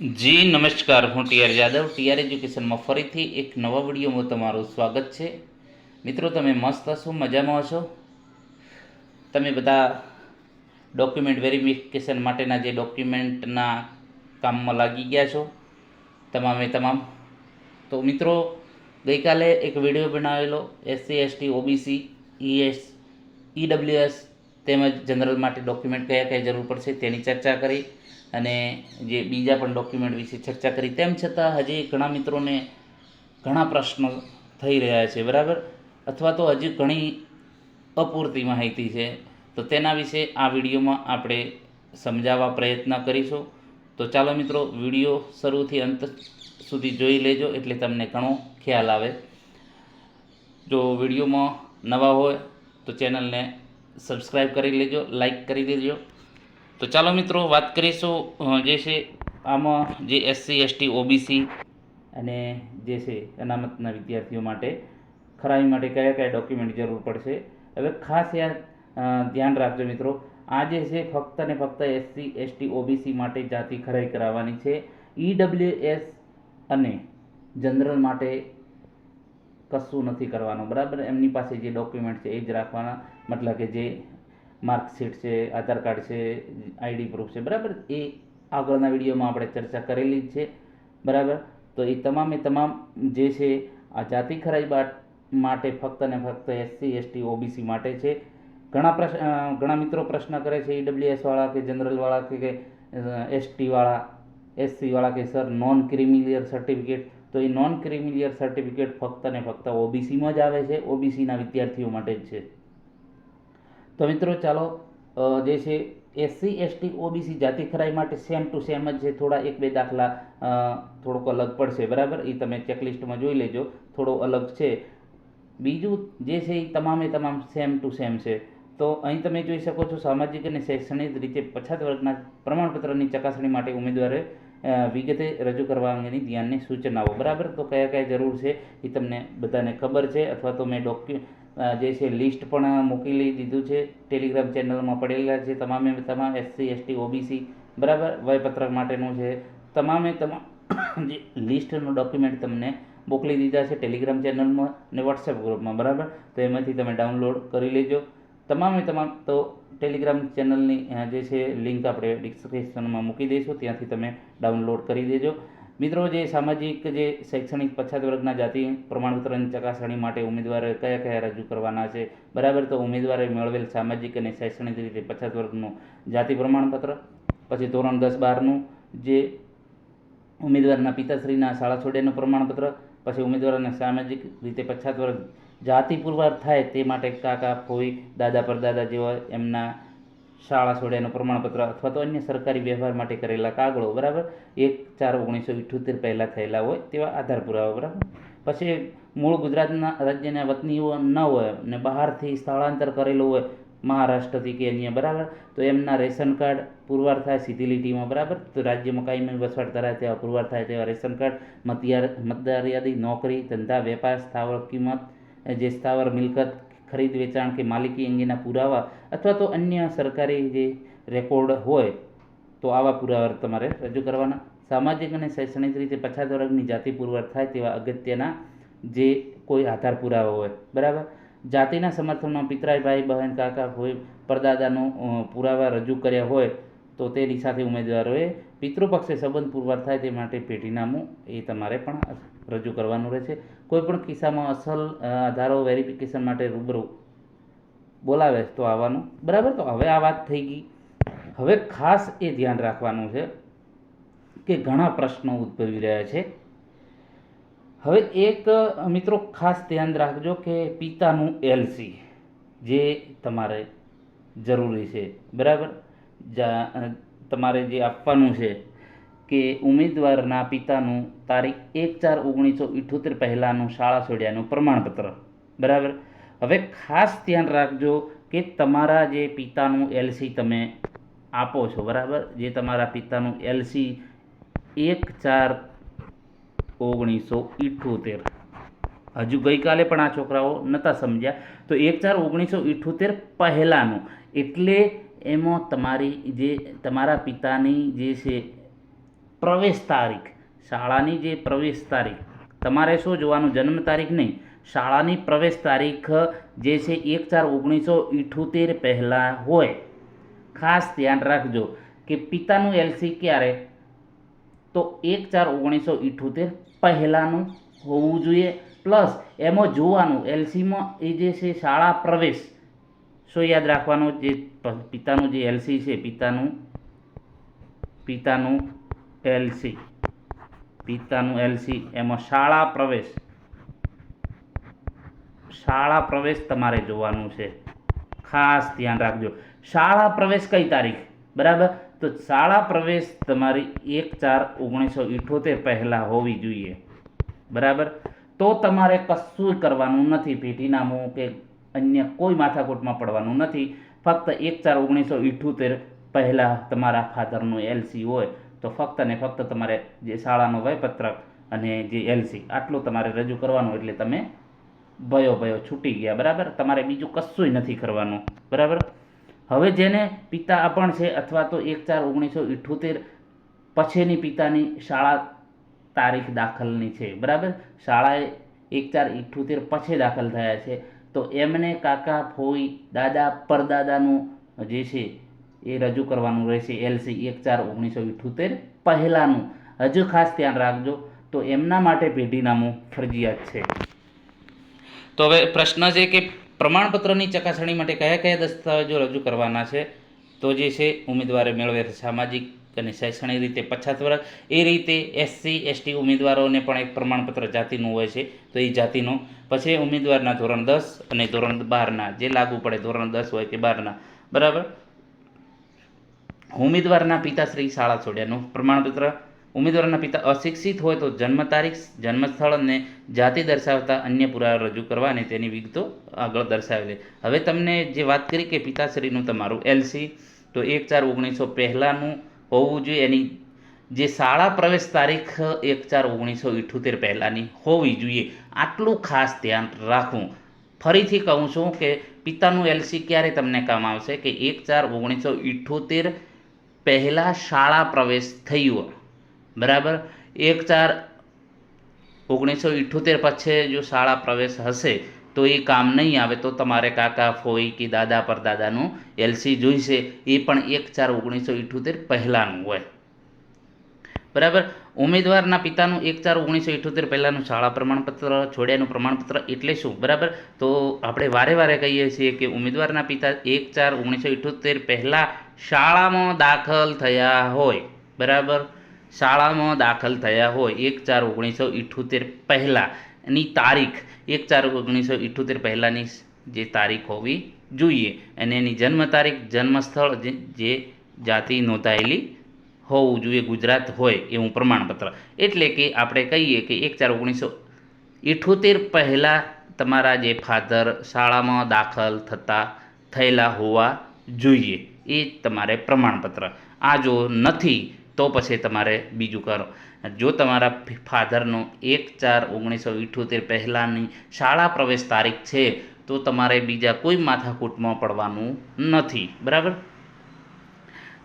જી, નમસ્કાર. હું TR Yadav TR એજ્યુકેશનમાં ફરીથી એક નવા વિડીયોમાં તમારું સ્વાગત છે. મિત્રો, તમે મસ્ત હશો? મજામાં હશો? તમે બધા ડોક્યુમેન્ટ વેરિફિકેશન માટેના જે ડોક્યુમેન્ટના કામમાં લાગી ગયા છો, તમામે તમામ. તો મિત્રો, ગઈકાલે એક વીડિયો બનાવેલો, SC, ST, OBC, ES, EWS તેમજ જનરલ માટે ડોક્યુમેન્ટ કયા કયા જરૂર પડશે તેની ચર્ચા કરી. અને જે બીજા પણ ડોક્યુમેન્ટ વિશે ચર્ચા કરી, તેમ છતાં હજી ઘણા મિત્રોને ઘણા પ્રશ્નો થઈ રહ્યા છે, બરાબર? અથવા તો હજી ઘણી અપૂરતી માહિતી છે. તો તેના વિશે આ વિડીયોમાં આપણે સમજાવવા પ્રયત્ન કરીશું. તો ચાલો મિત્રો, વીડિયો શરૂથી અંત સુધી જોઈ લેજો, એટલે તમને ઘણો ખ્યાલ આવે. જો વિડીયોમાં નવા હોય, તો ચેનલને સબસ્ક્રાઈબ કરી લેજો લાઈક કરી દેજો. તો ચાલો મિત્રો વાત કરીશું જે છે આમાં જે એસસી એસટી ઓબીસી અને જે છે અનામતના વિદ્યાર્થીઓ માટે, ખરાઈ માટે કયા કયા ડોક્યુમેન્ટ જરૂર પડશે. હવે ખાસ યાદ ધ્યાન રાખજો મિત્રો, આ જે છે ફક્ત ને ફક્ત એસસી એસટી ઓબીસી માટે જાતિ ખરાઈ કરાવવાની છે. ઈડબ્લ્યુએસ અને જનરલ માટે કશું નથી કરવાનું, બરાબર? એમની પાસે જે ડોક્યુમેન્ટ છે એ જ રાખવાના, મતલબ કે જે માર્કશીટ છે, આધાર કાર્ડ છે, આઈડી પ્રૂફ છે, બરાબર? એ આગળના વિડીયોમાં આપણે ચર્ચા કરેલી જ છે, બરાબર? તો એ તમામે તમામ જે છે, આ જાતિ ખરાઈ માટે ફક્ત ને ફક્ત એસસી, એસટી, ઓબીસી માટે છે. ઘણા પ્રશ્ન ઘણા મિત્રો પ્રશ્ન કરે છે ઈડબ્લ્યુએસ વાળા કે જનરલવાળા કે કે એસટીવાળા એસસીવાળા કે, સર નોન ક્રિમિલિયર સર્ટિફિકેટ. તો એ નોન ક્રિમિલિયર સર્ટિફિકેટ ફક્ત ને ફક્ત ઓબીસીમાં જ આવે છે, ઓબીસીના વિદ્યાર્થીઓ માટે જ છે. તો મિત્રો ચાલો જે છે એસસી એસટી ઓબીસી જાતિ ખરાઈ માટે સેમ ટુ સેમ જ છે. થોડા એક બે દાખલા થોડોક અલગ પડશે, બરાબર? એ તમે ચેકલિસ્ટમાં જોઈ લેજો. થોડો અલગ છે. બીજું જે છે એ તમામે તમામ સેમ ટુ સેમ છે. તો અહીં તમે જોઈ શકો છો સામાજિક અને શૈક્ષણિક રીતે પછાત વર્ગના પ્રમાણપત્રની ચકાસણી માટે ઉમેદવારે વિગતે રજૂ કરવા અંગેની ધ્યાનની સૂચનાઓ. બરાબર? તો કયા કયા જરૂર છે એ તમને બધાને ખબર છે, અથવા તો મેં ડોક્યુ જે છે લિસ્ટ પણ મોકલી દીધું છે. ટેલિગ્રામ ચેનલમાં પડેલા છે. તમામે તમામ એસસી એસટી ઓબીસી બરાબર વયપત્રક માટેનું છે. તમામે તમામ જે લિસ્ટનું ડોક્યુમેન્ટ તમને મોકલી દીધા છે ટેલિગ્રામ ચેનલમાં અને વોટ્સએપ ગ્રુપમાં બરાબર? તો એમાંથી તમે ડાઉનલોડ કરી લેજો. તમામે તમામ તો ટેલિગ્રામ ચેનલની જે છે લિંક આપણે ડિસ્ક્રિપ્શનમાં મૂકી દઈશું. ત્યાંથી તમે ડાઉનલોડ કરી દેજો. મિત્રો, જે સામાજિક, જે શૈક્ષણિક પછાત વર્ગના જાતિ પ્રમાણપત્રની ચકાસણી માટે ઉમેદવારે કયા કયા રજૂ કરવાના છે, બરાબર? તો ઉમેદવારે મેળવેલ સામાજિક અને શૈક્ષણિક રીતે પછાત વર્ગનું જાતિ પ્રમાણપત્ર, પછી ધોરણ દસ બારનું જે ઉમેદવારના પિતાશ્રીના શાળા છોડ્યાનું પ્રમાણપત્ર, પછી ઉમેદવારોને સામાજિક રીતે પછાત વર્ગ જાતિ પુરવાર થાય તે માટે કાકા, ફોઈ, દાદા પરદાદા જેવા એમના શાળા છોડ્યાનું પ્રમાણપત્ર અથવા તો અન્ય સરકારી વ્યવહાર માટે કરેલા કાગળો, બરાબર? એક ચાર ઓગણીસો ઇઠ્યોતેર પહેલાં થયેલા હોય તેવા આધાર પુરાવા, બરાબર? પછી મૂળ ગુજરાતના રાજ્યના વતનીઓ ન હોય ને બહારથી સ્થળાંતર કરેલું હોય મહારાષ્ટ્રથી કે અન્ય, બરાબર? તો એમના રેશન કાર્ડ પુરવાર થાય સીધી લીટીમાં, બરાબર? તો રાજ્યમાં કાયમી વસવાટ કરાય તેવા પુરવાર થાય તેવા રેશન કાર્ડ, મતિયાર, મતદાર યાદી, નોકરી, ધંધા, વેપાર, સ્થાવર, કિંમત, જે સ્થાવર, મિલકત ખરીદ વેચાણ કે માલિકી અંગેના પુરાવા અથવા તો અન્ય સરકારી જે રેકોર્ડ હોય, તો આવા પુરાવા તમારે રજૂ કરવાના. સામાજિક અને શૈક્ષણિક રીતે પછાત વર્ગની જાતિ પુરવાર થાય તેવા અગત્યના જે કોઈ આધાર પુરાવા હોય, બરાબર? જાતિના સમર્થનમાં પિતરાઈ ભાઈ બહેન કાકા હોય, પરદાદાનો પુરાવા રજૂ કર્યા હોય તો તેની સાથે ઉમેદવારોએ પિતૃપક્ષે સંબંધ પુરવાર થાય તે માટે પેઢીનામું એ તમારે પણ રજૂ કરવાનું રહેશે. કોઈપણ કિસ્સામાં અસલ આધારો વેરિફિકેશન માટે રૂબરૂ બોલાવે તો આવવાનું. બરાબર? તો હવે આ વાત થઈ ગઈ. હવે ખાસ એ ધ્યાન રાખવાનું છે કે ઘણા પ્રશ્નો ઉદ્ભવી રહ્યા છે. હવે એક મિત્રો ખાસ ધ્યાન રાખજો કે પિતાનું એલસી જે તમારે જરૂરી છે. બરાબર? તમારે જે આપવાનું છે કે ઉમેદવારના પિતાનું તારીખ એક ચાર ઓગણીસો ઇઠોતેર પહેલાંનું શાળા છોડ્યાનું પ્રમાણપત્ર. બરાબર? હવે ખાસ ધ્યાન રાખજો કે તમારા જે પિતાનું એલસી તમે આપો છો, બરાબર? જે તમારા પિતાનું એલસી એક ચાર ઓગણીસો ઇઠોતેર. હજુ ગઈકાલે પણ આ છોકરાઓ નહોતા સમજ્યા. તો એક ચાર ઓગણીસો ઇઠોતેર પહેલાંનું. એટલે એમાં તમારી જે, તમારા પિતાની જે છે, પ્રવેશ તારીખ, શાળાની જે પ્રવેશ તારીખ, તમારે શું જોવાનું, જન્મ તારીખ નહીં, શાળાની પ્રવેશ તારીખ જે છે એક ચાર ઓગણીસો ઇઠોતેર પહેલાં હોય. ખાસ ધ્યાન રાખજો કે પિતાનું એલસી ક્યારે? તો એક ચાર ઓગણીસો ઇઠોતેર પહેલાંનું હોવું જોઈએ. પ્લસ એમાં જોવાનું એલસીમાં એ જે છે શાળા પ્રવેશ. શું યાદ રાખવાનું? જે પિતાનું જે એલસી છે, પિતાનું પિતાનું એલસી પિતાનું એલસી એમાં શાળા પ્રવેશ. શાળા પ્રવેશ તમારે જોવાનું છે. ખાસ ધ્યાન રાખજો. શાળા પ્રવેશ કઈ તારીખ? બરાબર? તો શાળા પ્રવેશ તમારી એક ચાર ઓગણીસો ઇઠોતેર પહેલાં હોવી જોઈએ. બરાબર? તો તમારે કશું કરવાનું નથી. પેટીનામું કે અન્ય કોઈ માથાકૂટમાં પડવાનું નથી. ફક્ત એક ચાર ઓગણીસો ઇઠ્ઠોતેર પહેલાં તમારા ફાધરનું એલસી હોય, તો ફક્ત ને ફક્ત તમારે જે શાળાનો વયપત્રક અને જે એલસી આટલું તમારે રજૂ કરવાનું એટલે તમે ભયો ભયો છૂટી ગયા, બરાબર? તમારે બીજું કશુંય નથી કરવાનું, બરાબર? હવે જેને પિતા અપણ છે અથવા તો એક ચાર ઓગણીસો ઇઠ્ઠોતેર પછીની પિતાની શાળા તારીખ દાખલની છે, બરાબર? શાળાએ એક ચાર ઇઠ્ઠોતેર પછી દાખલ થયા છે તો એમને કાકા ફોઈ દાદા, પરદાદાનું જે છે એ રજૂ કરવાનું રહેશે. એલસી એક ચાર ઓગણીસો ઇઠ્ઠોતેર પહેલાંનું. હજુ ખાસ ધ્યાન રાખજો. તો એમના માટે પેઢીનામું ફરજિયાત છે. તો હવે પ્રશ્ન છે કે પ્રમાણપત્રની ચકાસણી માટે કયા કયા દસ્તાવેજો રજૂ કરવાના છે? તો જે છે, ઉમેદવારે મેળવેલ સામાજિક અને શૈક્ષણિક રીતે પછાત વર્ગ. એ રીતે એસસી એસટી ઉમેદવારોને પણ એક પ્રમાણપત્ર જાતિનું હોય છે. તો એ જાતિનું પછી ઉમેદવારના ધોરણ દસ અને ધોરણ બારના. જે લાગુ પડે ધોરણ દસ હોય કે બારના. બરાબર? ઉમેદવારના પિતાશ્રી શાળા છોડ્યાનું પ્રમાણપત્ર. ઉમેદવારના પિતા અશિક્ષિત હોય તો જન્મ તારીખ, જન્મસ્થળ અને જાતિ દર્શાવતા અન્ય પુરાવા રજૂ કરવા અને તેની વિગતો આગળ દર્શાવેલી. હવે તમને જે વાત કરી કે પિતાશ્રીનું તમારું એલસી તો એક ચાર ઓગણીસો પહેલાંનું હોવું જોઈએ એની. જે શાળા પ્રવેશ તારીખ એક ચાર ઓગણીસો ઇઠ્યોતેર પહેલાંની હોવી જોઈએ. આટલું ખાસ ધ્યાન રાખવું. ફરીથી કહું છું કે પિતાનું એલસી ક્યારે તમને કામ આવશે કે એક ચાર ઓગણીસો ઇઠ્યોતેર પહેલાં શાળા પ્રવેશ થયું. બરાબર? એક ચાર ઓગણીસો ઇઠ્યોતેર પછી જો શાળા પ્રવેશ હશે તો એ કામ નહીં આવે તો તમારે કાકા, ફોઈ કે દાદા પરદાદાનું એલસી જોઈશે. એ પણ એક ચાર ઓગણીસો ઇઠ્ઠોતેર પહેલાંનું હોય. બરાબર? ઉમેદવારના પિતાનું એક ચાર ઓગણીસો ઇઠ્ઠોતેર પહેલાંનું શાળા પ્રમાણપત્ર, છોડ્યાનું પ્રમાણપત્ર એટલે શું? બરાબર? તો આપણે વારે વારે કહીએ છીએ કે ઉમેદવારના પિતા એક ચાર ઓગણીસો ઇઠોતેર પહેલાં શાળામાં દાખલ થયા હોય. બરાબર? શાળામાં દાખલ થયા હોય. એક ચાર ઓગણીસો ઇઠ્ઠોતેર પહેલાંની તારીખ, એક ચાર ઓગણીસો ઇઠ્ઠોતેર પહેલાંની જે તારીખ હોવી જોઈએ. અને એની જન્મ તારીખ, જન્મસ્થળ જે જાતિ નોંધાયેલી હોવું જોઈએ, ગુજરાત હોય એવું પ્રમાણપત્ર. એટલે કે આપણે કહીએ કે એક ચાર ઓગણીસો ઇઠ્ઠોતેર પહેલાં તમારા જે ફાધર શાળામાં દાખલ થતા, થયેલા હોવા જોઈએ. એ તમારે પ્રમાણપત્ર. આ જો નથી, તો પછી તમારે બીજું કરો. જો તમારા ફાધરનો એક ચાર ઓગણીસો ઇઠ્ઠોતેર પહેલાંની શાળા પ્રવેશ તારીખ છે, તો તમારે બીજા કોઈ માથાકૂટમાં પડવાનું નથી. બરાબર?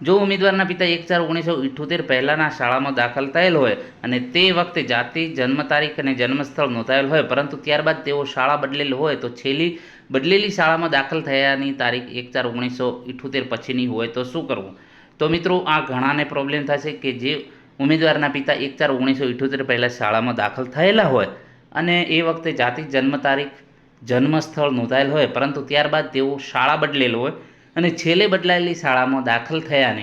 જો ઉમેદવારના પિતા એક ચાર ઓગણીસો ઇઠ્ઠોતેર પહેલાંના શાળામાં દાખલ થયેલ હોય અને તે વખતે જાતિ, જન્મ તારીખ અને જન્મસ્થળ નોંધાયેલ હોય, પરંતુ ત્યારબાદ તેઓ શાળા બદલેલ હોય, તો છેલ્લી, બદલેલી શાળામાં દાખલ થયાની તારીખ એક ચાર ઓગણીસો ઇઠોતેર પછીની હોય તો શું કરવું? તો મિત્રો, આ ઘણાને પ્રોબ્લેમ થશે કે જે ઉમેદવારના પિતા એક ચાર ઓગણીસો ઇઠોતેર પહેલાં શાળામાં દાખલ થયેલા હોય અને એ વખતે જાતિ જન્મ તારીખ, જન્મસ્થળ નોંધાયેલ હોય, પરંતુ ત્યારબાદ તેઓ શાળા બદલેલ હોય અને છેલ્લે બદલાયેલી શાળામાં દાખલ થયા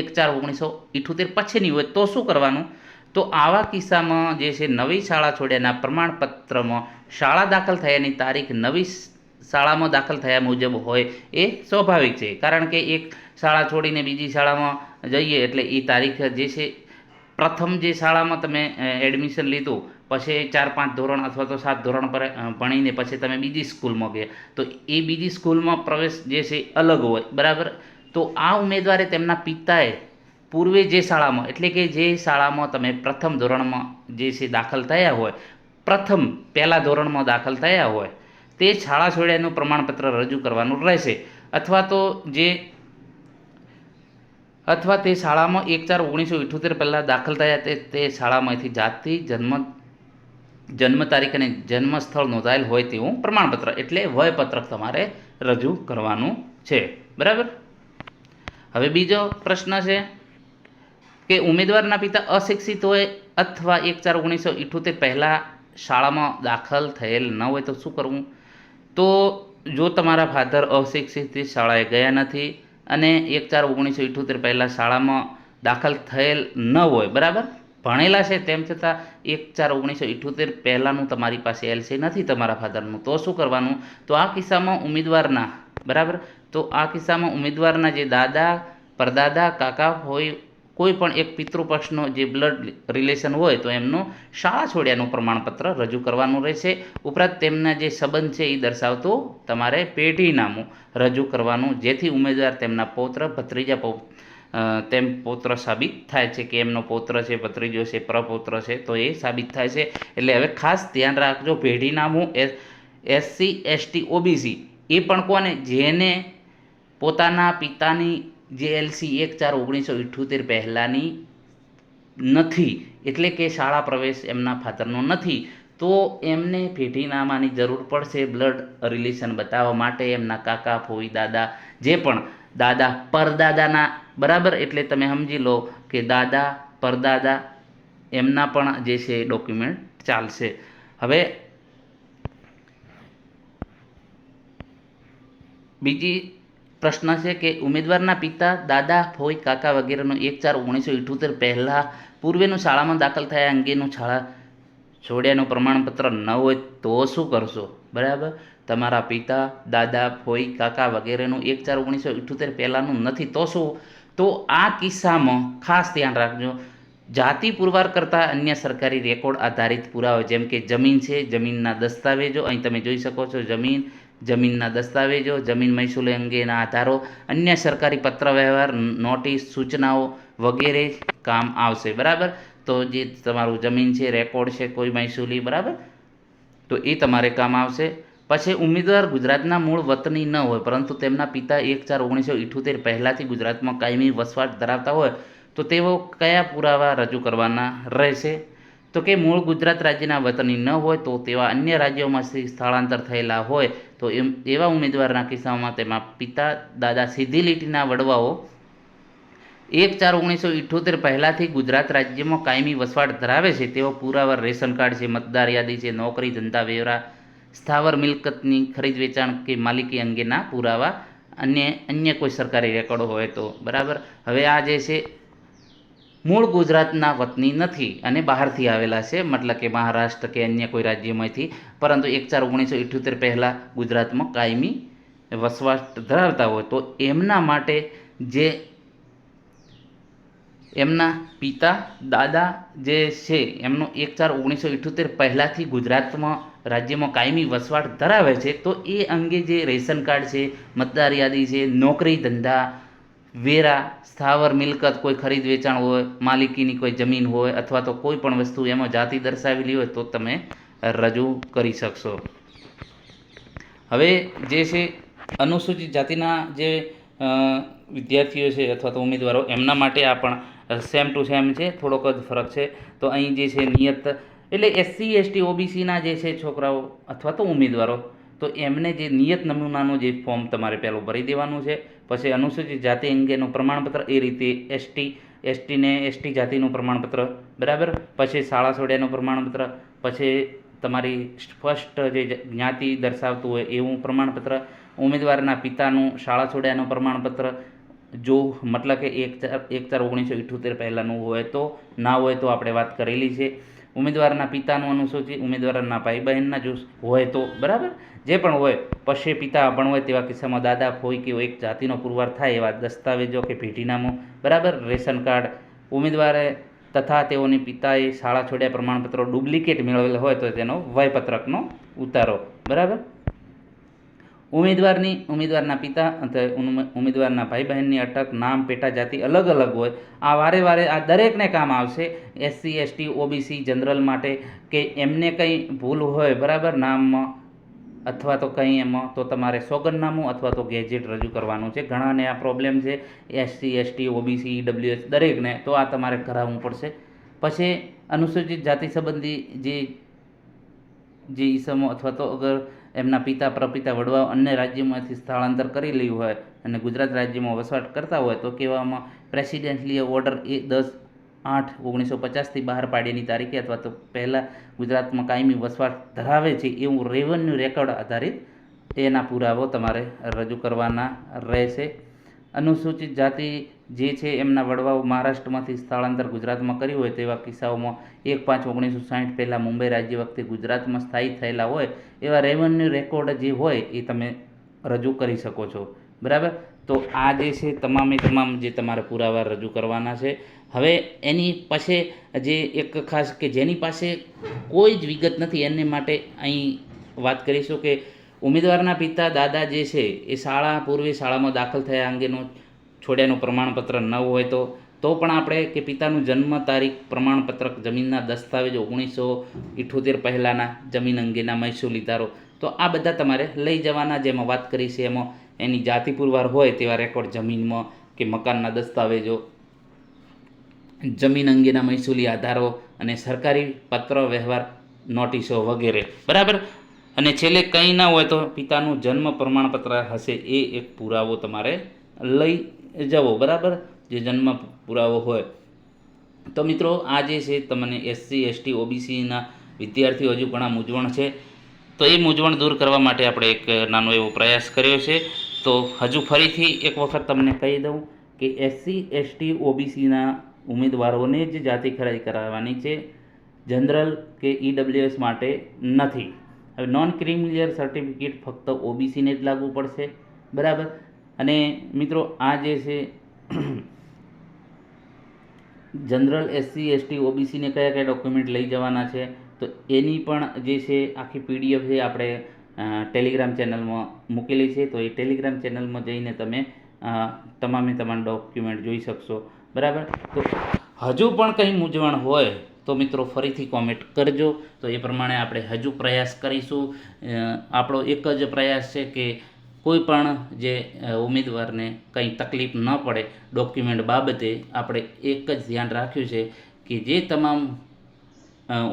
એક ચાર ઓગણીસો ઇઠ્ઠોતેર પછીની હોય તો શું કરવાનું? તો આવા કિસ્સામાં જે છે નવી શાળા છોડ્યાના પ્રમાણપત્રમાં શાળા દાખલ થયાની તારીખ નવી શાળામાં દાખલ થયા મુજબ હોય એ સ્વાભાવિક છે. કારણ કે એક શાળા છોડીને બીજી શાળામાં જઈએ એટલે એ તારીખ જે છે, પ્રથમ જે શાળામાં તમે એડમિશન લીધું, પછી ચાર પાંચ ધોરણ અથવા તો સાત ધોરણ પર ભણીને પછી તમે બીજી સ્કૂલમાં ગયા. તો એ બીજી સ્કૂલમાં પ્રવેશ જે છે અલગ હોય, બરાબર? તો આ ઉમેદવારે તેમના પિતાએ પૂર્વે જે શાળામાં, એટલે કે જે શાળામાં તમે પ્રથમ ધોરણમાં જે છે દાખલ થયા હોય, પ્રથમ પહેલાં ધોરણમાં દાખલ થયા હોય, તે શાળા છોડ્યાનું પ્રમાણપત્ર રજૂ કરવાનું રહેશે. અથવા તો જે અથવા તે શાળામાં એક ચાર ઓગણીસો ઇઠોતેર પહેલાં દાખલ થયા તે તે શાળામાંથી જાતિ, જન્મ જન્મ તારીખ અને જન્મ સ્થળ નોંધાયેલ હોય તેવું પ્રમાણપત્ર, એટલે વયપત્રક તમારે રજૂ કરવાનું છે. બરાબર? હવે બીજો પ્રશ્ન છે કે ઉમેદવારના પિતા અશિક્ષિત હોય અથવા એક ચાર ઓગણીસો ઇઠોતેર પહેલાં શાળામાં દાખલ થયેલ ન હોય તો શું કરવું? તો જો તમારા ફાધર અશિક્ષિત શાળાએ ગયા નથી અને એક ચાર ઓગણીસો ઇઠ્યોતેર પહેલાં શાળામાં દાખલ થયેલ ન હોય, બરાબર? ભણેલા છે તેમ છતાં એક ચાર ઓગણીસો ઇઠ્યોતેર પહેલાંનું તમારી પાસે એલસી નથી તમારા ફાધરનું. તો શું કરવાનું? તો આ કિસ્સામાં ઉમેદવારના, બરાબર? તો આ કિસ્સામાં ઉમેદવારના જે દાદા, પરદાદા, કાકા હોય કોઈ પણ એક પિતૃપક્ષનો જે બ્લડ રિલેશન હોય તો એમનું શાળા છોડ્યાનું પ્રમાણપત્ર રજૂ કરવાનું રહેશે. ઉપરાંત તેમના જે સંબંધ છે એ દર્શાવતું તમારે પેઢીનામું રજૂ કરવાનું, જેથી ઉમેદવાર તેમના પૌત્ર ભત્રીજા પૌ તેમ પૌત્ર સાબિત થાય છે કે એમનો પૌત્ર છે, ભત્રીજો છે, પ્રપૌત્ર છે, તો એ સાબિત થાય છે. એટલે હવે ખાસ ધ્યાન રાખજો પેઢીનામું, એસ, એસસી, એસટી, ઓબીસી, એ પણ કોને? જેને પોતાના પિતાની જે એલસી એક ચાર ઓગણીસો ઇઠ્યોતેર પહેલાંની નથી, એટલે કે શાળા પ્રવેશ એમના ફાધરનો નથી. તો એમને પેઢીનામાની જરૂર પડશે બ્લડ રિલેશન બતાવવા માટે, એમના કાકા, ફોઈ, દાદા, જે પણ દાદા, પરદાદાના, બરાબર? એટલે તમે સમજી લો કે દાદા, પરદાદા, એમના પણ જે છે ડોક્યુમેન્ટ ચાલશે. હવે બીજી પ્રશ્ન છે કે ઉમેદવારના પિતા, દાદા ફોઈ કાકા વગેરેનું એક ચાર ઓગણીસો ઇઠોતેર પહેલાં પૂર્વેનું શાળામાં દાખલ થયા અંગેનું શાળા છોડ્યાનું પ્રમાણપત્ર ન હોય તો શું કરશો? બરાબર? તમારા પિતા, દાદા ફોઈ કાકા વગેરેનું એક ચાર ઓગણીસો ઇઠોતેર પહેલાંનું નથી તો શું? તો આ કિસ્સામાં ખાસ ધ્યાન રાખજો. જાતિ પુરવાર કરતાં અન્ય સરકારી રેકોર્ડ આધારિત પુરાવા જેમ કે જમીન છે, જમીનના દસ્તાવેજો અહીં તમે જોઈ શકો છો. જમીન જમીનના દસ્તાવેજો, જમીન મહેસૂલ અંગેના આધારો, અન્ય સરકારી પત્ર વ્યવહાર નોટિસ, સૂચનાઓ વગેરે કામ આવશે. બરાબર? તો જે તમારું જમીન છે, રેકોર્ડ છે, કોઈ મહેસૂલી, બરાબર? તો એ તમારે કામ આવશે. પછી ઉમેદવાર ગુજરાતના મૂળ વતની ન હોય, પરંતુ તેમના પિતા એક ચાર ઓગણીસો ઇઠોતેર પહેલાંથી ગુજરાતમાં કાયમી વસવાટ ધરાવતા હોય, તો તેઓ કયા પુરાવા રજૂ કરવાના રહેશે? તો કે મૂળ ગુજરાત રાજ્યના વતની ન હોય તો તેવા અન્ય રાજ્યોમાંથી સ્થળાંતર થયેલા હોય, તો એવા ઉમેદવારના કિસ્સામાં તેમાં પિતા દાદા સીધી લીટીના વડવાઓ એક ચાર ઓગણીસો ઇઠ્યોતેર પહેલાંથી ગુજરાત રાજ્યમાં કાયમી વસવાટ ધરાવે છે, તેઓ પુરાવા, રેશન કાર્ડ છે, મતદાર યાદી છે, નોકરી, ધંધા વેરા સ્થાવર, મિલકતની ખરીદ, વેચાણ કે માલિકી અંગેના પુરાવા અને અન્ય કોઈ સરકારી રેકોર્ડ હોય તો, બરાબર? હવે આ જે છે મૂળ ગુજરાતના વતની નથી અને બહારથી આવેલા છે. મતલબ કે મહારાષ્ટ્ર કે અન્ય કોઈ રાજ્યમાંથી. પરંતુ એક ચાર ઓગણીસો ઇઠ્યોતેર પહેલાં ગુજરાતમાં કાયમી વસવાટ ધરાવતા હોય તો એમના માટે જે એમના પિતા, દાદા જે છે, એમનો એક ચાર ઓગણીસો ઇઠ્યોતેર પહેલાંથી ગુજરાતમાં રાજ્યમાં કાયમી વસવાટ ધરાવે છે, તો એ અંગે જે રેશન કાર્ડ છે, મતદાર યાદી છે, નોકરી ધંધા વેરા, સ્થાવર, મિલકત કોઈ ખરીદ વેચાણ હોય, માલિકીની કોઈ જમીન હોય અથવા તો કોઈ પણ વસ્તુ એમાં જાતિ દર્શાવેલી હોય તો તમે રજૂ કરી શકશો. હવે જે છે અનુસૂચિત જાતિના જે વિદ્યાર્થીઓ છે અથવા તો ઉમેદવારો, એમના માટે આ પણ સેમ ટુ સેમ છે, થોડોક જ ફરક છે. તો અહીં જે છે નિયત, એટલે એસસી, એસટી, ઓબીસીના જે છે છોકરાઓ અથવા તો ઉમેદવારો તો એમને જે નિયત નમૂનાનું જે ફોર્મ તમારે પહેલું ભરી દેવાનું છે. પછી અનુસૂચિત જાતિ અંગેનું પ્રમાણપત્ર એ રીતે એસટી એસટીને એસટી જાતિનું પ્રમાણપત્ર, બરાબર? પછી શાળા સોડિયાનું પ્રમાણપત્ર, પછી તમારી ફર્સ્ટ જે જ્ઞાતિ દર્શાવતું હોય એવું પ્રમાણપત્ર, ઉમેદવારના પિતાનું શાળા છોડ્યાનું પ્રમાણપત્ર, જો મતલબ કે એક ચાર એક ચાર ઓગણીસો ઇઠ્યોતેર પહેલાંનું હોય તો, ના હોય તો આપણે વાત કરેલી છે. ઉમેદવારના પિતાનું અનુસૂચિત, ઉમેદવારના ભાઈ બહેનના જો હોય તો, બરાબર? જે પણ હોય, પશે પિતા પણ હોય તેવા કિસ્સામાં દાદા, ફોઈ કે એક જાતિનો પુરવાર થાય એવા દસ્તાવેજો કે ભેટીનામું બરાબર? રેશન કાર્ડ, ઉમેદવારે તથા તેઓની પિતાએ શાળા છોડ્યા પ્રમાણપત્રો ડુપ્લિકેટ મેળવેલ હોય તો તેનો વયપત્રકનો ઉતારો, બરાબર? ઉમેદવારની, ઉમેદવારના પિતા અથવા ઉમેદવારના ભાઈ બહેનની અટક, નામ, પેટા જાતિ અલગ અલગ હોય. આ વારે વારે આ દરેકને કામ આવશે. એસસી એસટી ઓબીસી જનરલ માટે કે એમને કંઈ ભૂલ હોય, બરાબર? નામમાં અથવા તો કંઈ એમાં, તો તમારે સોગંદનામું અથવા તો ગેજેટ રજૂ કરવાનું છે. ઘણાને આ પ્રોબ્લેમ છે. એસસી એસટી ઓબીસી ડબલ્યુએચ દરેકને, તો આ તમારે કરાવવું પડશે. પછી અનુસૂચિત જાતિ સંબંધી જે જે ઈસમો અથવા તો અગર એમના પિતા, પ્રપિતા વડવાઓ અન્ય રાજ્યમાંથી સ્થળાંતર કરી લીધું હોય અને ગુજરાત રાજ્યમાં વસવાટ કરતા હોય તો કહેવામાં પ્રેસિડેન્શિયલ ઓર્ડર એ દસ આઠ ઓગણીસો પચાસથી બહાર પાડ્યાની તારીખે અથવા તો પહેલાં ગુજરાતમાં કાયમી વસવાટ ધરાવે છે એવું રેવન્યુ રેકોર્ડ આધારિત એના પુરાવો તમારે રજૂ કરવાના રહેશે. અનુસૂચિત જાતિ જે છે એમના વડવાઓ મહારાષ્ટ્રમાંથી સ્થળાંતર ગુજરાતમાં કર્યું હોય તેવા કિસ્સાઓમાં એક પાંચ ઓગણીસો સાહીઠ પહેલાં મુંબઈ રાજ્ય વખતે ગુજરાતમાં સ્થાયી થયેલા હોય એવા રેવન્યુ રેકોર્ડ જે હોય એ તમે રજૂ કરી શકો છો. બરાબર? તો આ જે છે તમામે તમામ જે તમારે પુરાવા રજૂ કરવાના છે. હવે એની પાસે જે એક ખાસ કે જેની પાસે કોઈ જ વિગત નથી, એને માટે અહીં વાત કરીશું કે ઉમેદવારના પિતા દાદા જે છે, એ શાળા પૂર્વે શાળામાં દાખલ થયા અંગેનું છોડ્યાનું પ્રમાણપત્ર ન હોય તો તો પણ આપણે કે પિતાનું જન્મ તારીખ પ્રમાણપત્રક જમીનના દસ્તાવેજ ઓગણીસો ઇઠોતેર પહેલાંના જમીન અંગેના મહેસૂલી તારો. તો આ બધા તમારે લઈ જવાના જેમાં વાત કરી છે, એમાં એની જાતિ પુરવાર હોય તેવા રેકોર્ડ જમીનમાં કે મકાનના દસ્તાવેજો, જમીન અંગેના મહેસૂલી આધારો અને સરકારી પત્ર વ્યવહાર નોટિસો વગેરે. બરાબર? અને છેલ્લે કંઈ ના હોય તો પિતાનું જન્મ પ્રમાણપત્ર હશે એ એક પુરાવો તમારે લઈ જવો, બરાબર? જે જન્મ પુરાવો હોય. તો મિત્રો, આ જે છે તમને એસસી, એસટી, ઓબીસીના વિદ્યાર્થીઓ હજુ ઘણા મૂંઝવણ છે. તો એ મૂંઝવણ દૂર કરવા માટે આપણે એક નાનો એવો પ્રયાસ કર્યો છે. તો હજુ ફરીથી એક વખત તમને કહી દઉં કે એસસી, એસટી, ઓબીસીના ઉમેદવારોને જ જાતિ ખરાઈ કરાવવાની છે. જનરલ કે ઈડબ્લ્યુએસ માટે નથી. હવે નોન ક્રિમિલિયર સર્ટિફિકેટ ફક્ત ઓબીસીને જ લાગુ પડશે. બરાબર? અને મિત્રો, આ જે છે, જનરલ એસસી એસટી ઓબીસીને કયા કયા ડોક્યુમેન્ટ લઈ જવાના છે, તો એની પણ જે છે, આખી પીડીએફ છે આપણે ટેલિગ્રામ ચેનલમાં મૂકેલી છે, તો એ ટેલિગ્રામ ચેનલમાં જઈને તમે તમામે તમામ ડોક્યુમેન્ટ જોઈ શકશો. બરાબર? તો હજુ પણ કંઈ મૂંઝવણ હોય તો મિત્રો ફરીથી કોમેન્ટ કરજો. તો એ પ્રમાણે આપણે હજુ પ્રયાસ કરીશું. આપણો એક જ પ્રયાસ છે કે કોઈ પણ જે ઉમેદવારને કંઈ તકલીફ ન પડે ડોક્યુમેન્ટ બાબતે આપણે એક જ ધ્યાન રાખ્યું છે કે જે તમામ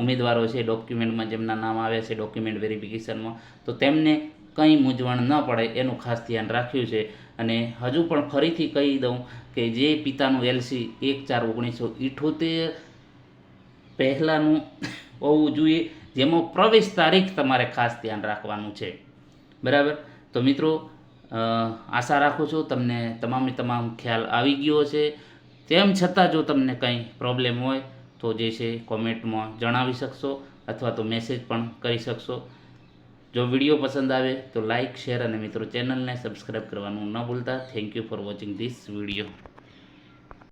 ઉમેદવારો છે ડોક્યુમેન્ટમાં જેમના નામ આવ્યા છે ડોક્યુમેન્ટ વેરિફિકેશનમાં તો તેમને કંઈ મૂંઝવણ ન પડે એનું ખાસ ધ્યાન રાખ્યું છે. અને હજુ પણ ફરીથી કહી દઉં કે જે પિતાનું એલસી એક ચાર ઓગણીસો ઇઠોતેર પહેલાંનું હોવું જોઈએ, જેમાં પ્રવેશ તારીખ તમારે ખાસ ધ્યાન રાખવાનું છે. બરાબર? તો મિત્રો આશા રાખું છું તમને તમામે તમામ ખ્યાલ આવી ગયો છે તેમ છતાં જો તમને કંઈ પ્રોબ્લેમ હોય, તો જે છે કોમેન્ટમાં જણાવી શકશો અથવા તો મેસેજ પણ કરી શકશો. જો વીડિયો પસંદ આવે, તો લાઇક શેર અને મિત્રો ચેનલને સબસ્ક્રાઈબ કરવાનું ન ભૂલતા. Thank you for watching this video